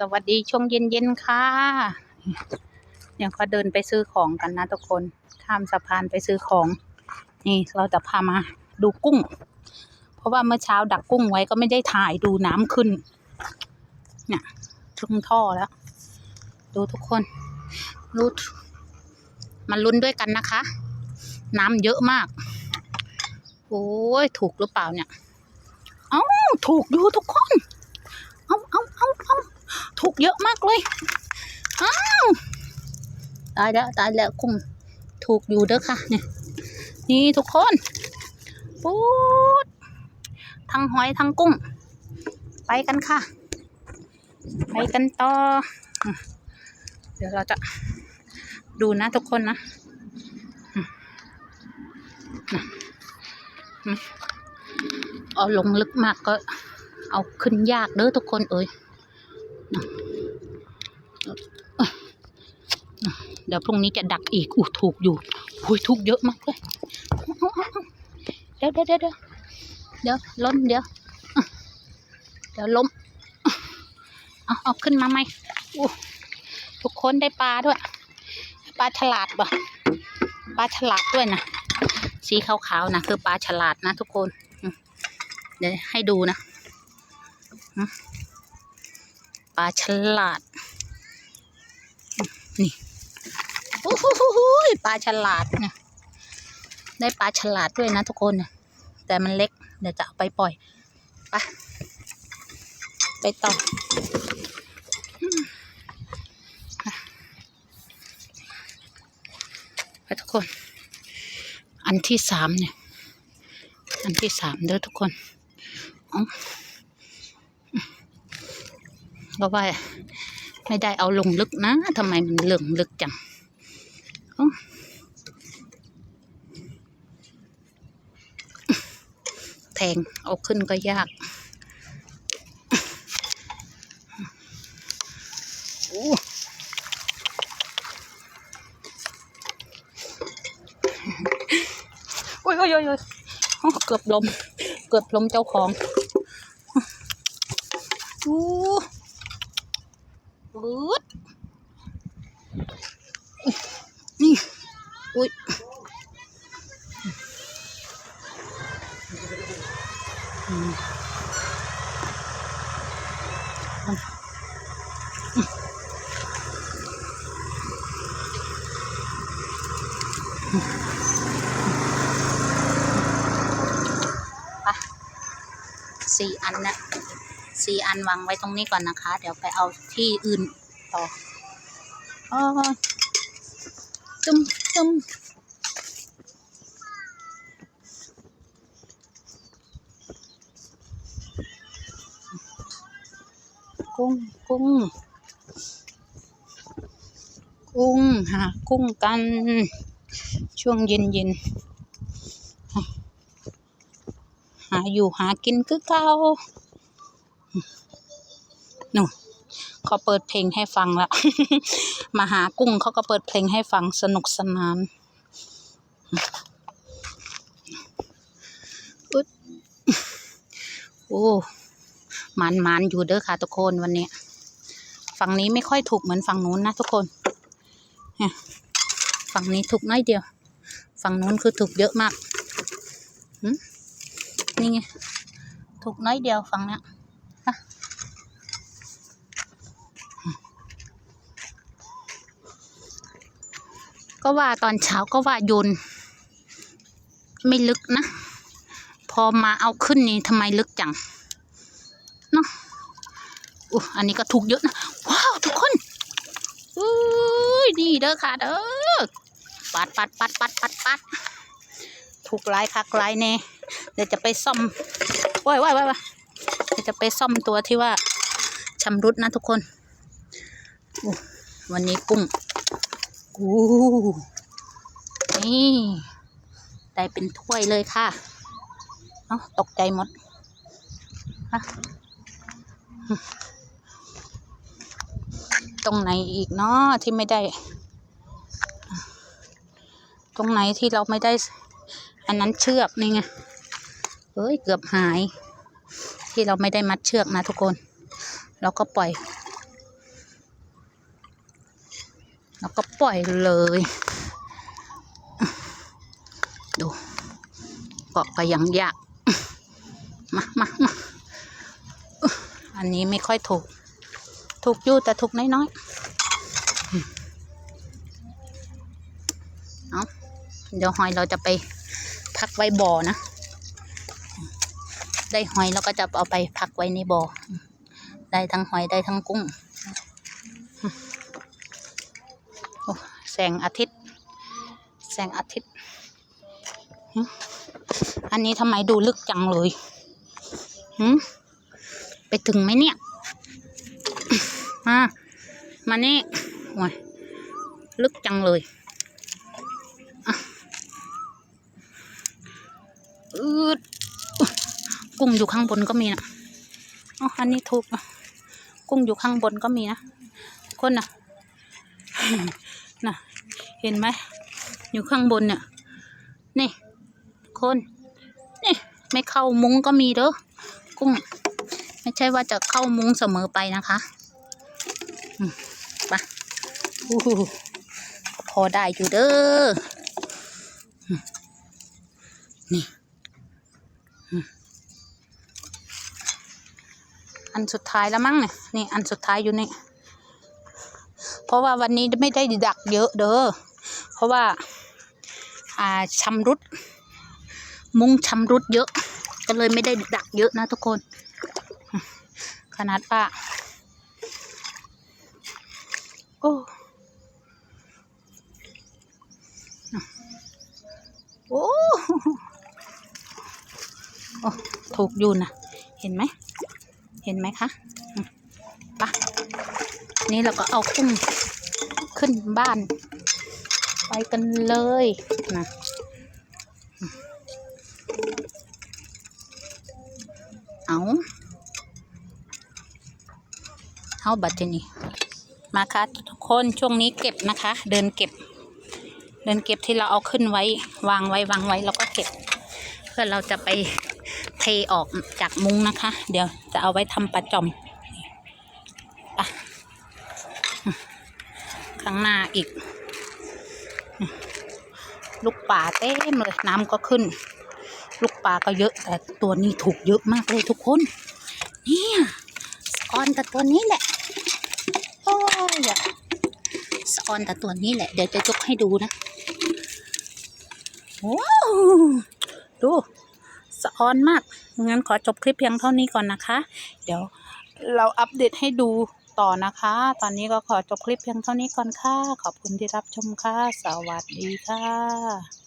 สวัสดีช่วงเย็นๆค่ะ เดี๋ยวก็เดินไปซื้อของกันนะทุกคน ข้ามสะพานไปซื้อของ นี่เราจะพามาดูกุ้ง เพราะว่าเมื่อเช้าดักกุ้งไว้ก็ไม่ได้ถ่ายดูน้ำขึ้น เนี่ยถึงท่อแล้ว ดูทุกคนรู้มาลุ้นด้วยกันนะคะ น้ำเยอะมาก โอ้ยถูกหรือเปล่าเนี่ย เอ้าถูกอยู่ทุกคน เอาเอาเอาเอาถูก เยอะมากเลย อ้าว ตายแล้วตายแล้วกุ้งถูกอยู่เด้อค่ะ เนี่ย นี่ทุกคนปูดทั้งหอยทั้งกุ้ง ไปกันค่ะ ไปกันต่อ เดี๋ยวเราจะดูนะทุกคนนะเอาลงลึกมากก็เอาขึ้นยากเด้อทุกคนเอ้ย เดี๋ยวพรุ่งนี้จะดักอีกอู้ถูกอยู่หุยถูกเยอะมากเลยเดี๋ยวเดี๋ยวเดี๋ยวเดี๋ยวล้มเดี๋ยวเดี๋ยวล้มเอาเอาขึ้นมาไหมอู้ทุกคนได้ปลาด้วย ปลาฉลาดบ่ปลาฉลาดด้วยนะสีขาวๆนะคือปลาฉลาดนะทุกคนเดี๋ยวให้ดูนะปลาฉลาด นี่โอ้โหปลาฉลาดเนี่ย ได้ปลาฉลาดด้วยนะทุกคนแต่มันเล็ก เดี๋ยวจะเอาไปปล่อยไปไปต่อไปทุกคน อันที่สามเนี่ย อันที่สามเด้อทุกคนอ๋อเราว่า ไม่ได้เอาลงลึกนะทำไมมันเหลืองลึกจังแทงเอาขึ้นก็ยากโอ้โอ้ยโอ้ยโอ้ยโอ้ยเกือบลม เกือบลมเจ้าของโอ้ ปืด นี่อุ้ยอืมไปสี่อันนะสี่อันวางไว้ตรงนี้ก่อนนะคะ เดี๋ยวไปเอาที่อื่นต่อ อ๋อจุ่มจุ่มกุ้งกุ้งกุ้งหากุ้งกัน ช่วงเย็นเย็นหาอยู่หากินคือเก่าหนู เขาเปิดเพลงให้ฟังละมาหากุ้งเขาก็เปิดเพลงให้ฟังสนุกสนานอึดโอ้มันมันอยู่เด้อค่ะทุกคนวันนี้ ฝั่งนี้ไม่ค่อยถูกเหมือนฝั่งนู้นนะทุกคนฝั่งนี้ถูกน้อยเดียว ฝั่งนู้นคือถูกเยอะมากนี่ไงถูกน้อยเดียวฝั่งนี้ ก็ว่าตอนเช้าก็ว่าโยนไม่ลึกนะ พอมาเอาขึ้นนี่ทำไมลึกจังเนาะอู้อันนี้ก็ถูกเยอะนะ ว้าว ทุกคนอุ้ยนี่เด้อค่ะเด้อปัดปัดปัดปัดปัดปัดถูกไลายคักลายแน่เดี๋ยวจะไปซ่อมว้ายว้ายว้ายว้าเดี๋ยวจะไปซ่อมตัวที่ว่าชำรุดนะทุกคนวันนี้กุ้ง อู้นี่ได้เป็นถ้วยเลยค่ะ เอ้าตกใจหมดฮะตรงไหนอีกเนาะที่ไม่ได้ ตรงไหนที่เราไม่ได้ อันนั้นเชือกนี่ไงเอ้ยเกือบหาย ที่เราไม่ได้มัดเชือกนะทุกคน เราก็ปล่อย แล้ว ก็ปล่อยเลย ดูเกาะก็ยังยาก มามามาอันนี้ไม่ค่อยถูก ถูกยู่แต่ถูกน้อยๆ เอาเดี๋ยวหอยเราจะไปพักไว้บ่อนะ ได้หอยเราก็จะเอาไปพักไว้ในบ่อ ได้ทั้งหอยได้ทั้งกุ้งโอ้ แสงอาทิตย์ แสงอาทิตย์ อันนี้ทำไมดูลึกจังเลยหืมไปถึงไหมเนี่ย มา มานี่โอ้ยลึกจังเลยอืดกุ้งอยู่ข้างบนก็มีนะอ๋ออันนี้ถูก กุ้งอยู่ข้างบนก็มีนะคนนะ่ะ เห็นไหมอยู่ข้างบนเนี่ยนี่ คนนี่ไม่เข้ามุ้งก็มีเด้อกุ้ง ไม่ใช่ว่าจะเข้ามุ้งเสมอไปนะคะไปอู้พอได้อยู่เด้อนี่อันสุดท้ายแล้วมั้งเนี่ยนี่อันสุดท้ายอยู่นี่ เพราะว่าวันนี้ไม่ได้ดักเยอะเด้อ เพราะว่าอ่าชำรุด มุ้งชำรุดเยอะ ก็เลยไม่ได้ดักเยอะนะทุกคน ขนาดว่าโอ้โอ้โอถูกอยู่นะเห็นไหม เห็นไหมคะปะนี่เราก็เอากุ้งขึ้นบ้าน กันเลยนะเอาเอาบัตรนี่มาค่ะทุกคนช่วงนี้เก็บนะคะ เดินเก็บ เดินเก็บที่เราเอาขึ้นไว้ วางไว้วางไว้แล้วก็เก็บ เพื่อเราจะไปเทออกจากมุ้งนะคะ เดี๋ยวจะเอาไว้ทำปลาจอมไปข้างหน้าอีก ลูกป่าเต็มเลยน้ำก็ขึ้น ลูกป่าก็เยอะ แต่ตัวนี้ถูกเยอะมากเลยทุกคน เนี่ยสออนแต่ตัวนี้แหละโอ้ยอะสออนแต่ตัวนี้แหละ เดี๋ยวจะยกให้ดูนะว้าวดูสะออนมากงั้นขอจบคลิปเพียงเท่านี้ก่อนนะคะ เดี๋ยวเราอัปเดตให้ดู ต่อนะคะ ตอนนี้ก็ขอจบคลิปเพียงเท่านี้ก่อนค่ะ ขอบคุณที่รับชมค่ะ สวัสดีค่ะ